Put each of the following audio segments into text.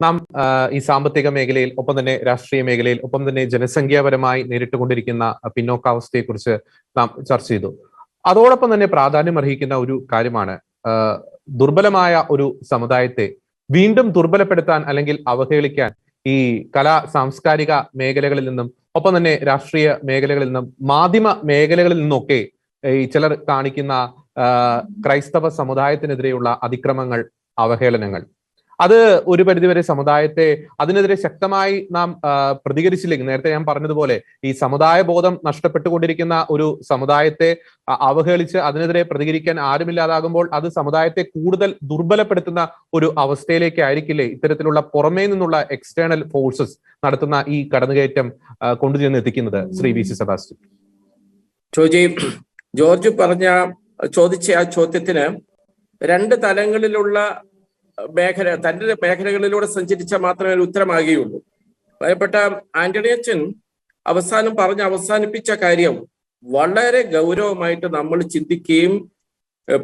നാം ഈ സാമ്പത്തിക മേഖലയിൽ ഒപ്പം തന്നെ രാഷ്ട്രീയ മേഖലയിൽ ഒപ്പം തന്നെ ജനസംഖ്യാപരമായി നേരിട്ടുകൊണ്ടിരിക്കുന്ന പിന്നോക്കാവസ്ഥയെക്കുറിച്ച് നാം ചർച്ച ചെയ്തു. അതോടൊപ്പം തന്നെ പ്രാധാന്യം അർഹിക്കുന്ന ഒരു കാര്യമാണ് ദുർബലമായ ഒരു സമുദായത്തെ വീണ്ടും ദുർബലപ്പെടുത്താൻ അല്ലെങ്കിൽ അവഹേളിക്കാൻ ഈ കലാ സാംസ്കാരിക മേഖലകളിൽ നിന്നും ഒപ്പം തന്നെ രാഷ്ട്രീയ മേഖലകളിൽ നിന്നും മാധ്യമ മേഖലകളിൽ നിന്നൊക്കെ ഈ ചിലർ കാണിക്കുന്ന ക്രൈസ്തവ സമുദായത്തിനെതിരെയുള്ള അതിക്രമങ്ങൾ അവഹേളനങ്ങൾ. അത് ഒരു പരിധിവരെ സമുദായത്തെ അതിനെതിരെ ശക്തമായി നാം പ്രതികരിച്ചില്ലെങ്കിൽ നേരത്തെ ഞാൻ പറഞ്ഞതുപോലെ ഈ സമുദായ ബോധം നഷ്ടപ്പെട്ടുകൊണ്ടിരിക്കുന്ന ഒരു സമുദായത്തെ അവഹേളിച്ച് അതിനെതിരെ പ്രതികരിക്കാൻ ആരുമില്ലാതാകുമ്പോൾ അത് സമുദായത്തെ കൂടുതൽ ദുർബലപ്പെടുത്തുന്ന ഒരു അവസ്ഥയിലേക്ക് ആയിരിക്കില്ലേ ഇത്തരത്തിലുള്ള പുറമേ നിന്നുള്ള എക്സ്റ്റേണൽ ഫോഴ്സസ് നടത്തുന്ന ഈ കടന്നുകയറ്റം കൊണ്ടുചെന്ന് എത്തിക്കുന്നത് Shri V C Sebastian Joji George പറഞ്ഞ ചോദിച്ച ആ ചോദ്യത്തിന് രണ്ട് തലങ്ങളിലുള്ള മേഖല തന്റെ മേഖലകളിലൂടെ സഞ്ചരിച്ചാൽ മാത്രമേ ഉത്തരമാകുകയുള്ളൂ. ഭയപ്പെട്ട ആന്റണി അച്ഛൻ അവസാനം പറഞ്ഞ് അവസാനിപ്പിച്ച കാര്യം വളരെ ഗൗരവമായിട്ട് നമ്മൾ ചിന്തിക്കുകയും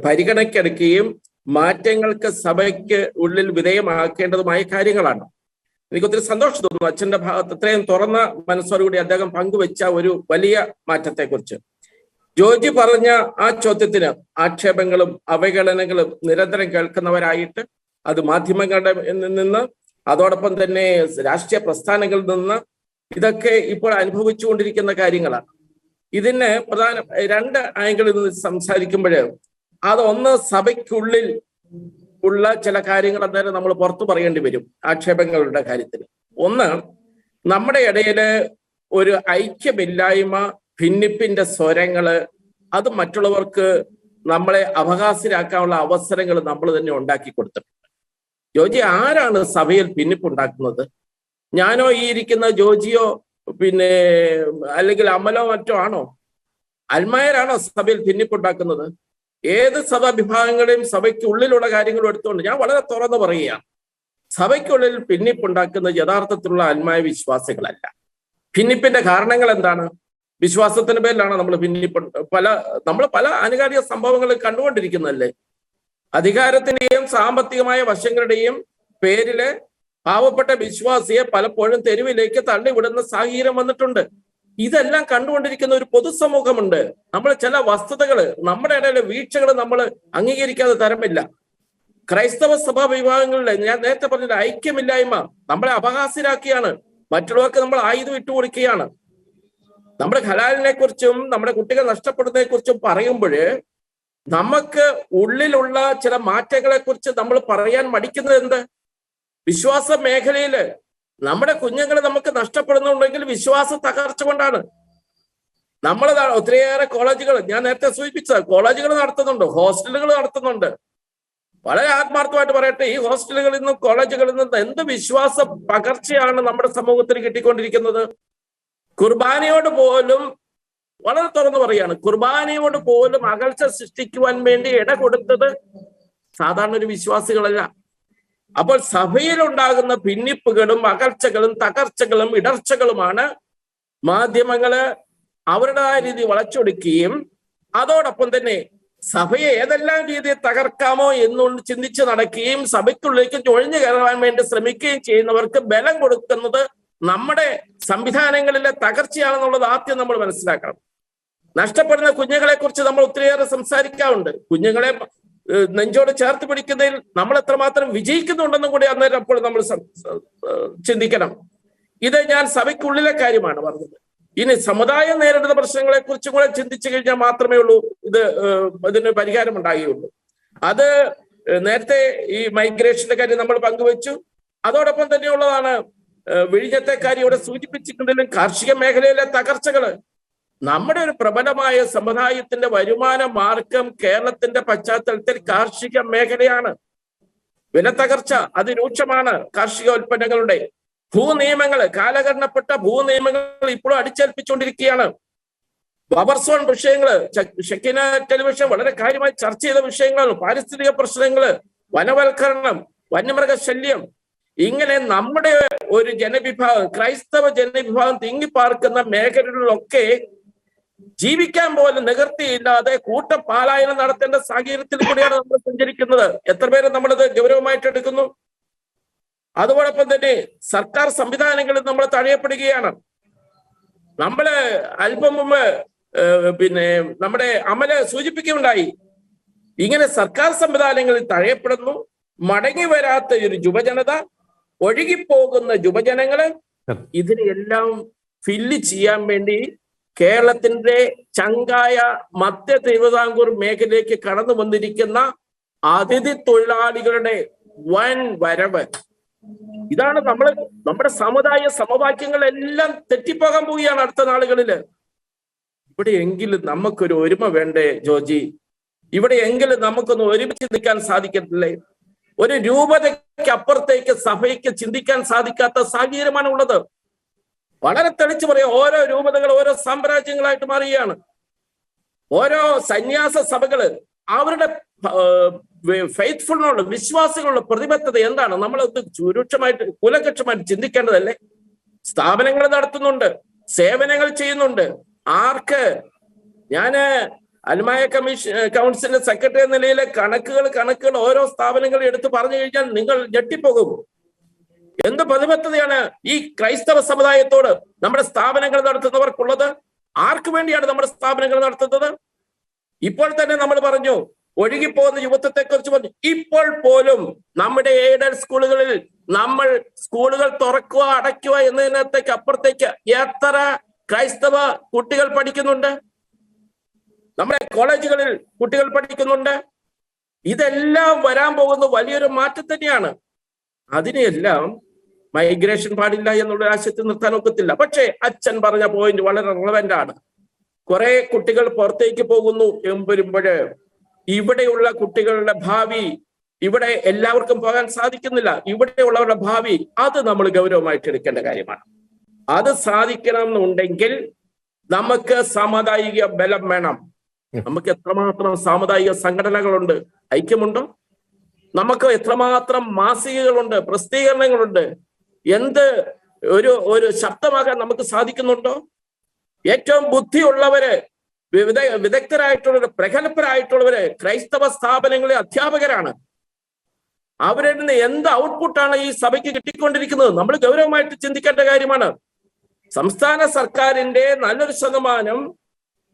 പരിഗണക്കെടുക്കുകയും മാറ്റങ്ങൾക്ക് സഭയ്ക്ക് ഉള്ളിൽ വിധേയമാക്കേണ്ടതുമായ കാര്യങ്ങളാണ്. എനിക്ക് ഒത്തിരി സന്തോഷം തോന്നുന്നു അച്ഛന്റെ ഭാഗത്ത് ഇത്രയും തുറന്ന മനസ്സോടുകൂടി അദ്ദേഹം പങ്കുവെച്ച ഒരു വലിയ മാറ്റത്തെക്കുറിച്ച്. ജോജി പറഞ്ഞ ആ ചോദ്യത്തിന് ആക്ഷേപങ്ങളും അവഗണനകളും നിരന്തരം കേൾക്കുന്നവരായിട്ട് അത് മാധ്യമങ്ങളുടെ നിന്ന് അതോടൊപ്പം തന്നെ രാഷ്ട്രീയ പ്രസ്ഥാനങ്ങളിൽ നിന്ന് ഇതൊക്കെ ഇപ്പോൾ അനുഭവിച്ചുകൊണ്ടിരിക്കുന്ന കാര്യങ്ങളാണ്. ഇതിന് പ്രധാന രണ്ട് ആംഗിളിൽ നിന്ന് സംസാരിക്കുമ്പോൾ അതൊന്ന് സഭയ്ക്കുള്ളിൽ ഉള്ള ചില കാര്യങ്ങൾ അന്നേരം നമ്മൾ പുറത്തു പറയേണ്ടി വരും ആക്ഷേപങ്ങളുടെ കാര്യത്തിൽ. ഒന്ന് നമ്മുടെ ഇടയിൽ ഒരു ഐക്യമില്ലായ്മ ഭിന്നിപ്പിന്റെ സ്വരങ്ങൾ അത് മറ്റുള്ളവർക്ക് നമ്മളെ അവകാശരാക്കാനുള്ള അവസരങ്ങൾ നമ്മൾ തന്നെ ഉണ്ടാക്കി കൊടുത്തിട്ടുണ്ട്. ജോജി ആരാണ് സഭയിൽ ഭിന്നിപ്പുണ്ടാക്കുന്നത് ഞാനോ ഈ ഇരിക്കുന്ന ജോജിയോ പിന്നെ അല്ലെങ്കിൽ അമലോ മറ്റോ ആണോ? അൽമായരാണോ സഭയിൽ ഭിന്നിപ്പുണ്ടാക്കുന്നത് ഏത് സഭാ വിഭാഗങ്ങളെയും സഭയ്ക്ക് ഉള്ളിലുള്ള കാര്യങ്ങളും എടുത്തുകൊണ്ട് ഞാൻ വളരെ തുറന്നു പറയുകയാണ്. സഭയ്ക്കുള്ളിൽ പിന്നിപ്പുണ്ടാക്കുന്ന യഥാർത്ഥത്തിലുള്ള അന്മായ വിശ്വാസികളല്ല. ഭിന്നിപ്പിന്റെ കാരണങ്ങൾ എന്താണ്? വിശ്വാസത്തിന്റെ പേരിലാണ് നമ്മൾ ഭിന്നിപ്പ് പല നമ്മൾ പല ആനുകാലിക സംഭവങ്ങൾ കണ്ടുകൊണ്ടിരിക്കുന്നതല്ലേ? അധികാരത്തിന്റെയും സാമ്പത്തികമായ വശങ്ങളുടെയും പേരിൽ പാവപ്പെട്ട വിശ്വാസിയെ പലപ്പോഴും തെരുവിലേക്ക് തള്ളിവിടുന്ന സാഹചര്യം വന്നിട്ടുണ്ട്. ഇതെല്ലാം കണ്ടുകൊണ്ടിരിക്കുന്ന ഒരു പൊതുസമൂഹമുണ്ട്. നമ്മൾ ചില വസ്തുതകൾ നമ്മുടെ ഇടയിലെ വീഴ്ചകൾ നമ്മൾ അംഗീകരിക്കാതെ തരമില്ല. ക്രൈസ്തവ സഭാ വിഭാഗങ്ങളിൽ ഞാൻ നേരത്തെ പറഞ്ഞ ഐക്യമില്ലായ്മ നമ്മളെ അപഹാസ്യരാക്കിയാണ്. മറ്റുള്ളവർക്ക് നമ്മൾ ആയുധം ഇട്ടു കൊടുക്കുകയാണ്. നമ്മുടെ ഹലാലിനെ കുറിച്ചും നമ്മുടെ കുട്ടികൾ നഷ്ടപ്പെടുന്നതിനെ കുറിച്ചും പറയുമ്പോൾ നമുക്ക് ഉള്ളിലുള്ള ചില മാറ്റങ്ങളെ കുറിച്ച് നമ്മൾ പറയാൻ മടിക്കുന്നത് എന്ത്? വിശ്വാസ മേഖലയിൽ നമ്മുടെ കുഞ്ഞുങ്ങൾ നമുക്ക് നഷ്ടപ്പെടുന്നുണ്ടെങ്കിൽ വിശ്വാസ തകർച്ച കൊണ്ടാണ്. നമ്മൾ ഒത്തിരിയേറെ കോളേജുകൾ ഞാൻ നേരത്തെ സൂചിപ്പിച്ചത് കോളേജുകൾ നടത്തുന്നുണ്ട് ഹോസ്റ്റലുകൾ നടത്തുന്നുണ്ട്. വളരെ ആത്മാർത്ഥമായിട്ട് പറയട്ടെ ഈ ഹോസ്റ്റലുകളിൽ നിന്നും കോളേജുകളിൽ നിന്നും എന്ത് വിശ്വാസ പകർച്ചയാണ് നമ്മുടെ സമൂഹത്തിന് കിട്ടിക്കൊണ്ടിരിക്കുന്നത്? കുർബാനയോട് പോലും വളരെ തുറന്നു പറയാണ് കുർബാനയോട് പോലും അകൽച്ച സൃഷ്ടിക്കുവാൻ വേണ്ടി ഇട കൊടുത്തത് സാധാരണ ഒരു വിശ്വാസികളല്ല. അപ്പോൾ സഭയിലുണ്ടാകുന്ന ഭിന്നിപ്പുകളും അകർച്ചകളും തകർച്ചകളും ഇടർച്ചകളുമാണ് മാധ്യമങ്ങൾ അവരുടേതായ രീതി വളച്ചൊടുക്കുകയും അതോടൊപ്പം തന്നെ സഭയെ ഏതെല്ലാം രീതിയിൽ തകർക്കാമോ എന്നുകൊണ്ട് ചിന്തിച്ച് നടക്കുകയും സഭയ്ക്കുള്ളിലേക്ക് ചൊഴിഞ്ഞു കയറാൻ വേണ്ടി ശ്രമിക്കുകയും ചെയ്യുന്നവർക്ക് ബലം കൊടുക്കുന്നത് നമ്മുടെ സംവിധാനങ്ങളിലെ തകർച്ചയാണെന്നുള്ളത് ആദ്യം നമ്മൾ മനസ്സിലാക്കണം. നഷ്ടപ്പെടുന്ന കുഞ്ഞുങ്ങളെ കുറിച്ച് നമ്മൾ ഒത്തിരിയേറെ സംസാരിക്കാറുണ്ട്. കുഞ്ഞുങ്ങളെ നെഞ്ചോട് ചേർത്ത് പിടിക്കുന്നതിൽ നമ്മൾ എത്രമാത്രം വിജയിക്കുന്നുണ്ടെന്നും കൂടി അന്നേരം അപ്പോൾ നമ്മൾ ചിന്തിക്കണം. ഇത് ഞാൻ സഭയ്ക്കുള്ളിലെ കാര്യമാണ് പറഞ്ഞത്. ഇനി സമുദായം നേരിടുന്ന പ്രശ്നങ്ങളെ കുറിച്ചും കൂടെ ചിന്തിച്ചു കഴിഞ്ഞാൽ മാത്രമേ ഉള്ളൂ ഇത് ഇതിന് പരിഹാരം ഉണ്ടാകുകയുള്ളൂ അത് നേരത്തെ ഈ മൈഗ്രേഷന്റെ കാര്യം നമ്മൾ പങ്കുവച്ചു. അതോടൊപ്പം തന്നെയുള്ളതാണ് വിഴിഞ്ഞത്തെ കാര്യം ഇവിടെ സൂചിപ്പിച്ചിട്ടുണ്ടെങ്കിലും കാർഷിക മേഖലയിലെ തകർച്ചകൾ നമ്മുടെ ഒരു പ്രബലമായ സമുദായത്തിന്റെ വരുമാന മാർഗം കേരളത്തിന്റെ പശ്ചാത്തലത്തിൽ കാർഷിക മേഖലയാണ്. വില തകർച്ച അതിരൂക്ഷമാണ് കാർഷിക ഉൽപ്പന്നങ്ങളുടെ. ഭൂനിയമങ്ങൾ കാലഘടനപ്പെട്ട ഭൂനിയമങ്ങൾ ഇപ്പോഴും അടിച്ചേൽപ്പിച്ചുകൊണ്ടിരിക്കുകയാണ്. ബബർസോൺ വിഷയങ്ങൾ ഷെക്കിന ടെലിവിഷൻ വളരെ കാര്യമായി ചർച്ച ചെയ്ത വിഷയങ്ങളാണ് പാരിസ്ഥിതിക പ്രശ്നങ്ങൾ വനവൽക്കരണം വന്യമൃഗശല്യം. ഇങ്ങനെ നമ്മുടെ ഒരു ജനവിഭാഗം ക്രൈസ്തവ ജനവിഭാഗം തിങ്ങിപ്പാർക്കുന്ന മേഖലകളിലൊക്കെ ജീവിക്കാൻ പോലും നികർത്തിയില്ലാതെ കൂട്ടപാലായനം നടത്തേണ്ട സാഹചര്യത്തിൽ കൂടിയാണ് നമ്മൾ സഞ്ചരിക്കുന്നത്. എത്ര പേര് നമ്മളത് ഗൗരവമായിട്ട് എടുക്കുന്നു? അതോടൊപ്പം തന്നെ സർക്കാർ സംവിധാനങ്ങളിൽ നമ്മൾ തഴയപ്പെടുകയാണ്. നമ്മൾ അല്പം മുമ്പ് പിന്നെ നമ്മുടെ അമൽ സൂചിപ്പിക്കുകയുണ്ടായി. ഇങ്ങനെ സർക്കാർ സംവിധാനങ്ങളിൽ തഴയപ്പെടുന്നു. മടങ്ങി വരാത്ത ഒരു യുവജനത ഒഴുകിപ്പോകുന്ന യുവജനങ്ങൾ ഇതിനെല്ലാം ഫില്ല് ചെയ്യാൻ വേണ്ടി കേരളത്തിന്റെ ചങ്കായ മധ്യ തിരുവിതാംകൂർ മേഖലയിലേക്ക് കടന്നു വന്നിരിക്കുന്ന അതിഥി തൊഴിലാളികളുടെ വൻ വരവ്. ഇതാണ് നമ്മൾ നമ്മുടെ സമുദായ സമവാക്യങ്ങളെല്ലാം തെറ്റിപ്പോകാൻ പോവുകയാണ് അടുത്ത നാളുകളിൽ. ഇവിടെയെങ്കിലും നമുക്കൊരു ഒരുമ വേണ്ടേ ജോജി? ഇവിടെ എങ്കിലും നമുക്കൊന്ന് ഒരുമിച്ച് നിൽക്കാൻ സാധിക്കത്തില്ലേ? ഒരു രൂപതയ്ക്ക് അപ്പുറത്തേക്ക് സഭയ്ക്ക് ചിന്തിക്കാൻ സാധിക്കാത്ത സാഹചര്യമാണ് ഉള്ളത് വളരെ തെളിച്ചു പറയാം. ഓരോ രൂപതകൾ ഓരോ സാമ്രാജ്യങ്ങളായിട്ട് മാറുകയാണ്. ഓരോ സന്യാസ സഭകൾ അവരുടെ ഫെയ്ത്ത്ഫുള്ളിനുള്ള വിശ്വാസികളുടെ പ്രതിബദ്ധത എന്താണ്? നമ്മൾ സുരക്ഷമായിട്ട് കുലകക്ഷമായിട്ട് ചിന്തിക്കേണ്ടതല്ലേ? സ്ഥാപനങ്ങൾ നടത്തുന്നുണ്ട് സേവനങ്ങൾ ചെയ്യുന്നുണ്ട്. ആർക്ക്? ഞാൻ അൽമായ കമ്മീഷൻ കൗൺസിലിന്റെ സെക്രട്ടറി എന്ന നിലയിലെ കണക്കുകൾ കണക്കുകൾ ഓരോ സ്ഥാപനങ്ങളും എടുത്ത് പറഞ്ഞു കഴിഞ്ഞാൽ നിങ്ങൾ ഞെട്ടിപ്പോകും. എന്ത് പ്രതിബദ്ധതയാണ് ഈ ക്രൈസ്തവ സമുദായത്തോട് നമ്മുടെ സ്ഥാപനങ്ങൾ നടത്തുന്നവർക്കുള്ളത്? ആർക്കു വേണ്ടിയാണ് നമ്മുടെ സ്ഥാപനങ്ങൾ നടത്തുന്നത്? ഇപ്പോൾ തന്നെ നമ്മൾ പറഞ്ഞു ഒഴുകിപ്പോകുന്ന യുവത്വത്തെ കുറിച്ച് പറഞ്ഞു. ഇപ്പോൾ പോലും നമ്മുടെ എയ്ഡഡ് സ്കൂളുകളിൽ നമ്മൾ സ്കൂളുകൾ തുറക്കുക അടയ്ക്കുക എന്നതിനകത്തേക്ക് അപ്പുറത്തേക്ക് എത്ര ക്രൈസ്തവ കുട്ടികൾ പഠിക്കുന്നുണ്ട്? നമ്മുടെ കോളേജുകളിൽ കുട്ടികൾ പഠിക്കുന്നുണ്ട്? ഇതെല്ലാം വരാൻ പോകുന്ന വലിയൊരു മാറ്റം തന്നെയാണ് അതിനെയെല്ലാം മൈഗ്രേഷൻ പാടില്ല എന്നുള്ള ആശയത്തിൽ നിർത്താൻ ഒക്കത്തില്ല. പക്ഷേ അച്ഛൻ പറഞ്ഞ പോയിന്റ് വളരെ റിലവന്റ് ആണ്. കുറെ കുട്ടികൾ പുറത്തേക്ക് പോകുന്നു എമ്പരുമ്പോഴ്. ഇവിടെയുള്ള കുട്ടികളുടെ ഭാവി ഇവിടെ എല്ലാവർക്കും പോകാൻ സാധിക്കുന്നില്ല. ഇവിടെയുള്ളവരുടെ ഭാവി അത് നമ്മൾ ഗൗരവമായിട്ട് എടുക്കേണ്ട കാര്യമാണ്. അത് സാധിക്കണം എന്നുണ്ടെങ്കിൽ നമുക്ക് സാമുദായിക ബലം വേണം. നമുക്ക് എത്രമാത്രം സാമുദായിക സംഘടനകളുണ്ട്? ഐക്യമുണ്ടോ? നമുക്ക് എത്രമാത്രം മാസികകളുണ്ട് പ്രസിദ്ധീകരണങ്ങളുണ്ട് എന്ത് ഒരു ഒരു ശബ്ദമാകാൻ നമുക്ക് സാധിക്കുന്നുണ്ടോ? ഏറ്റവും ബുദ്ധിയുള്ളവര് വിവിധ വിദഗ്ധരായിട്ടുള്ളവര് പ്രഗത്ഭരായിട്ടുള്ളവര് ക്രൈസ്തവ സ്ഥാപനങ്ങളിലെ അധ്യാപകരാണ്. അവരിൽ നിന്ന് എന്ത് ഔട്ട്പുട്ടാണ് ഈ സഭയ്ക്ക് കിട്ടിക്കൊണ്ടിരിക്കുന്നത്? നമ്മൾ ഗൗരവമായിട്ട് ചിന്തിക്കേണ്ട കാര്യമാണ്. സംസ്ഥാന സർക്കാരിന്റെ നല്ലൊരു ശതമാനം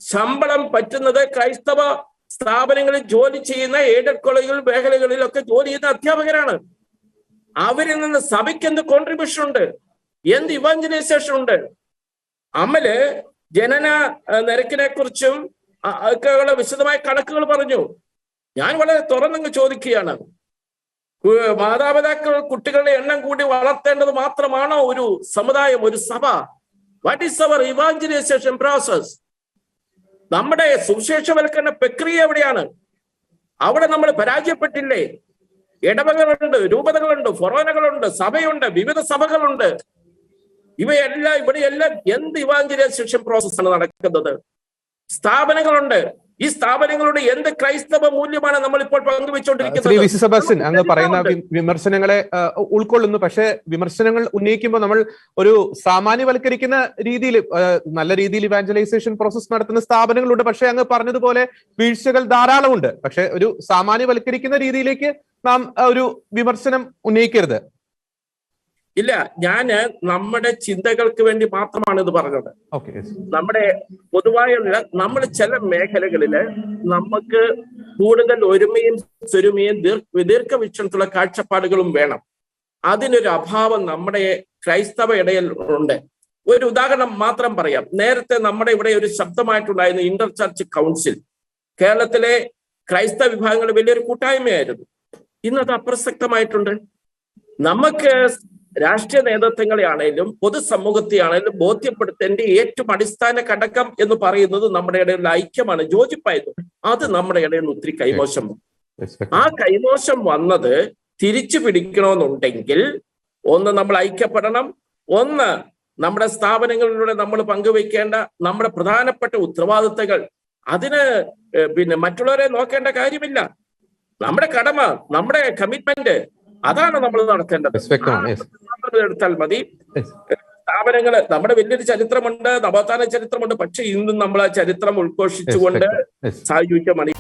ശമ്പളം പറ്റുന്നത് ക്രൈസ്തവ സ്ഥാപനങ്ങളിൽ ജോലി ചെയ്യുന്ന എയ്ഡഡ് കോളേജുകൾ മേഖലകളിലൊക്കെ ജോലി ചെയ്യുന്ന അധ്യാപകരാണ്. അവരിൽ നിന്ന് സഭയ്ക്ക് എന്ത് കോൺട്രിബ്യൂഷൻ ഉണ്ട്? എന്ത് ഇവാഞ്ചലൈസേഷൻ ഉണ്ട്? അമൽ ജനന നിരക്കിനെ കുറിച്ചും ഒക്കെയുള്ള വിശദമായ കണക്കുകൾ പറഞ്ഞു. ഞാൻ വളരെ തുറന്നങ്ങ് ചോദിക്കുകയാണ്. മാതാപിതാക്കൾ കുട്ടികളുടെ എണ്ണം കൂടി വളർത്തേണ്ടത് മാത്രമാണോ ഒരു സമുദായം ഒരു സഭ? What is our evangelization process നമ്മുടെ സുവിശേഷവൽക്കരണ പ്രക്രിയ എവിടെയാണ്? അവിടെ നമ്മൾ പരാജയപ്പെട്ടില്ലേ? ഇടവകളുണ്ട് രൂപതകളുണ്ട് ഫൊറോനകളുണ്ട് സഭയുണ്ട് വിവിധ സഭകളുണ്ട്. ഇവയെല്ലാം ഇവിടെയെല്ലാം എന്ത് ഇവാഞ്ചലൈസേഷൻ പ്രോസസ്സാണ് നടക്കുന്നത്? സ്ഥാപനങ്ങളുണ്ട്. ഈ സ്ഥാപനങ്ങളുടെ എന്ത് ക്രൈസ്തവ മൂല്യമാണ് നമ്മൾ ഇപ്പോൾ പങ്കുവെച്ചുകൊണ്ടിരിക്കുന്നത് സെബാസ്റ്റ്യൻ അങ്ങ് പറയുന്ന വിമർശനങ്ങളെ ഉൾക്കൊള്ളുന്നു. പക്ഷേ വിമർശനങ്ങൾ ഉന്നയിക്കുമ്പോൾ നമ്മൾ ഒരു സാമാന്യവൽക്കരിക്കുന്ന രീതിയിൽ നല്ല രീതിയിൽ ഇവാഞ്ചലൈസേഷൻ പ്രോസസ് നടത്തുന്ന സ്ഥാപനങ്ങളുണ്ട്. പക്ഷേ അങ്ങ് പറഞ്ഞതുപോലെ വീഴ്ചകൾ ധാരാളമുണ്ട്. പക്ഷേ ഒരു സാമാന്യവൽക്കരിക്കുന്ന രീതിയിലേക്ക് നാം ഒരു വിമർശനം ഉന്നയിക്കരുത്. ഇല്ല ഞാൻ നമ്മുടെ ചിന്തകൾക്ക് വേണ്ടി മാത്രമാണ് ഇത് പറഞ്ഞത്. നമ്മുടെ പൊതുവായുള്ള നമ്മൾ ചില മേഖലകളിൽ നമുക്ക് കൂടുതൽ ഒരുമയും സ്വരുമയും ദീർ ദീർഘവീക്ഷണത്തിലുള്ള കാഴ്ചപ്പാടുകളും വേണം. അതിനൊരു അഭാവം നമ്മുടെ ക്രൈസ്തവ ഇടയിൽ ഉണ്ട്. ഒരു ഉദാഹരണം മാത്രം പറയാം. നേരത്തെ നമ്മുടെ ഇവിടെ ഒരു ശബ്ദമായിട്ടുണ്ടായിരുന്നു ഇന്റർ ചർച്ച് കൗൺസിൽ കേരളത്തിലെ ക്രൈസ്തവ വിഭാഗങ്ങൾ വലിയൊരു കൂട്ടായ്മയായിരുന്നു. ഇന്നത് അപ്രസക്തമായിട്ടുണ്ട്. നമുക്ക് രാഷ്ട്രീയ നേതൃത്വങ്ങളെ ആണെങ്കിലും പൊതുസമൂഹത്തെ ആണെങ്കിലും ബോധ്യപ്പെടുത്തേണ്ട ഏറ്റവും അടിസ്ഥാന ഘടകം എന്ന് പറയുന്നത് നമ്മുടെ ഇടയിലുള്ള ഐക്യമാണ്. യോജിപ്പായിരുന്നു. അത് നമ്മുടെ ഇടയിൽ ഒത്തിരി കൈമോശം. ആ കൈമോശം വന്നത് തിരിച്ചു പിടിക്കണമെന്നുണ്ടെങ്കിൽ ഒന്ന് നമ്മൾ ഐക്യപ്പെടണം. ഒന്ന് നമ്മുടെ സ്ഥാപനങ്ങളിലൂടെ നമ്മൾ പങ്കുവയ്ക്കേണ്ട നമ്മുടെ പ്രധാനപ്പെട്ട ഉത്തരവാദിത്തങ്ങൾ. അതിന് പിന്നെ മറ്റുള്ളവരെ നോക്കേണ്ട കാര്യമില്ല. നമ്മുടെ കടമ നമ്മുടെ കമ്മിറ്റ്മെന്റ് അതാണ് നമ്മൾ നടത്തേണ്ടത്. എടുത്താൽ മതി. സ്ഥാപനങ്ങൾ സ്ഥാപനങ്ങൾ നമ്മുടെ വലിയൊരു ചരിത്രമുണ്ട് നവോത്ഥാന ചരിത്രമുണ്ട് പക്ഷെ ഇന്നും നമ്മൾ ആ ചരിത്രം ഉദ്ഘോഷിച്ചുകൊണ്ട് Yes. സായുജ്യമാണ്